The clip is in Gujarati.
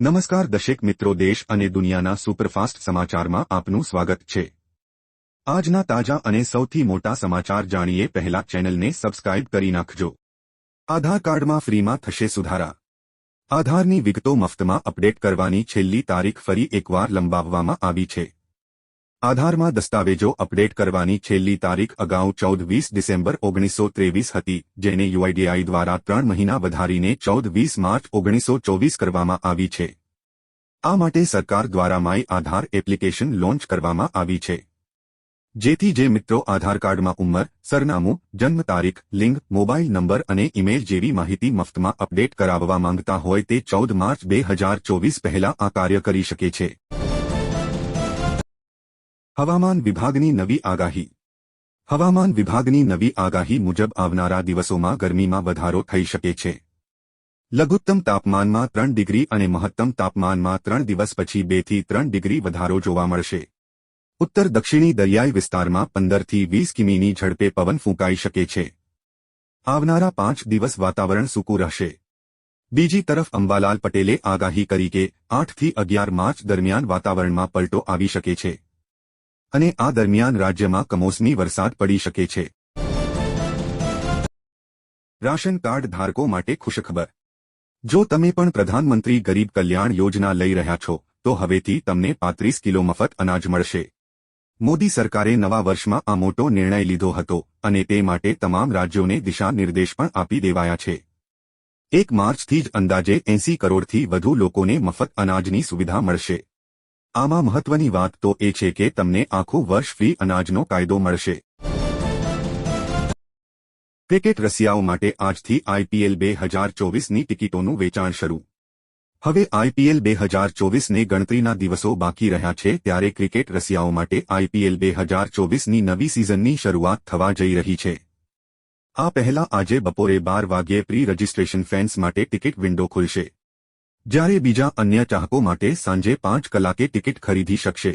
નમસ્કાર દશેક મિત્રો, દેશ અને દુનિયાના સુપરફાસ્ટ સમાચારમાં આપનું સ્વાગત છે. આજના તાજા અને સૌથી મોટા સમાચાર જાણીએ પહેલા ચેનલને સબસ્ક્રાઇબ કરી નાખજો. આધાર કાર્ડમાં ફ્રીમાં થશે સુધારા. આધારની વિગતો મફતમાં અપડેટ કરવાની છેલ્લી તારીખ ફરી એકવાર લંબાવવામાં આવી છે. આધારમાં દસ્તાવેજો અપડેટ કરવાની છેલ્લી તારીખ અગાઉ ચૌદ વીસ ડિસેમ્બર ઓગણીસો ત્રેવીસ હતી, જેને યુઆઈડીઆઈ દ્વારા ત્રણ મહિના વધારીને ચૌદ વીસ માર્ચ ઓગણીસો ચોવીસ કરવામાં આવી છે. આ માટે સરકાર દ્વારા માય આધાર એપ્લિકેશન લોન્ચ કરવામાં આવી છે. જેથી જે મિત્રો આધાર કાર્ડમાં ઉંમર, સરનામું, જન્મ તારીખ, લિંગ, મોબાઈલ નંબર અને ઇમેલ જેવી માહિતી મફતમાં અપડેટ કરાવવા માંગતા હોય તે ચૌદ માર્ચ બે હજાર ચોવીસ પહેલા આ કાર્ય કરી શકે છે. હવામાન વિભાગની નવી આગાહી. હવામાન વિભાગની નવી આગાહી મુજબ આવનારા દિવસોમાં ગરમીમાં વધારો થઈ શકે છે. લઘુત્તમ તાપમાનમાં ત્રણ ડિગ્રી અને મહત્તમ તાપમાનમાં ત્રણ દિવસ પછી બેથી ત્રણ ડિગ્રી વધારો જોવા મળશે. ઉત્તર દક્ષિણી દરિયાઈ વિસ્તારમાં પંદરથી વીસ કિમીની ઝડપે પવન ફૂંકાઈ શકે છે. આવનારા પાંચ દિવસ વાતાવરણ સૂકું રહેશે. બીજી તરફ અંબાલાલ પટેલે આગાહી કરી કે આઠથી અગિયાર માર્ચ દરમિયાન વાતાવરણમાં પલટો આવી શકે છે. અને આ દરમિયાન રાજ્યમાં કમોસમી વરસાદ પડી શકે છે. રાશન કાર્ડ ધારકો માટે ખુશખબર. જો તમે પણ પ્રધાનમંત્રી ગરીબ કલ્યાણ યોજના લઈ રહ્યા છો, તો હવેથી તમને પાંત્રીસ કિલો મફત અનાજ મળશે. મોદી સરકારે નવા વર્ષમાં આ મોટો નિર્ણય લીધો હતો અને તે માટે તમામ રાજ્યોને દિશા નિર્દેશ પણ આપી દેવાયા છે. એક માર્ચથી જ અંદાજે એંસી કરોડથી વધુ લોકોને મફત અનાજની સુવિધા મળશે. આમાં મહત્વની વાત તો એ છે કે તમને આખું વર્ષ ફ્રી અનાજનો કાયદો મળશે. ક્રિકેટ રસિયાઓ માટે આજથી આઈપીએલ બે હજાર ચોવીસની ટિકિટોનું વેચાણ શરૂ. હવે આઈપીએલ બે હજાર ચોવીસને ગણતરીના દિવસો બાકી રહ્યા છે ત્યારે ક્રિકેટ રસિયાઓ માટે આઈપીએલ બે હજાર ચોવીસની નવી સિઝનની શરૂઆત થવા જઈ રહી છે. આ પહેલા આજે બપોરે બાર વાગ્યે પ્રી રજિસ્ટ્રેશન ફેન્સ માટે ટિકિટ વિન્ડો ખુલશે. જ્યારે બીજા અન્ય ચાહકો માટે સાંજે પાંચ કલાકે ટિકિટ ખરીદી શકશે.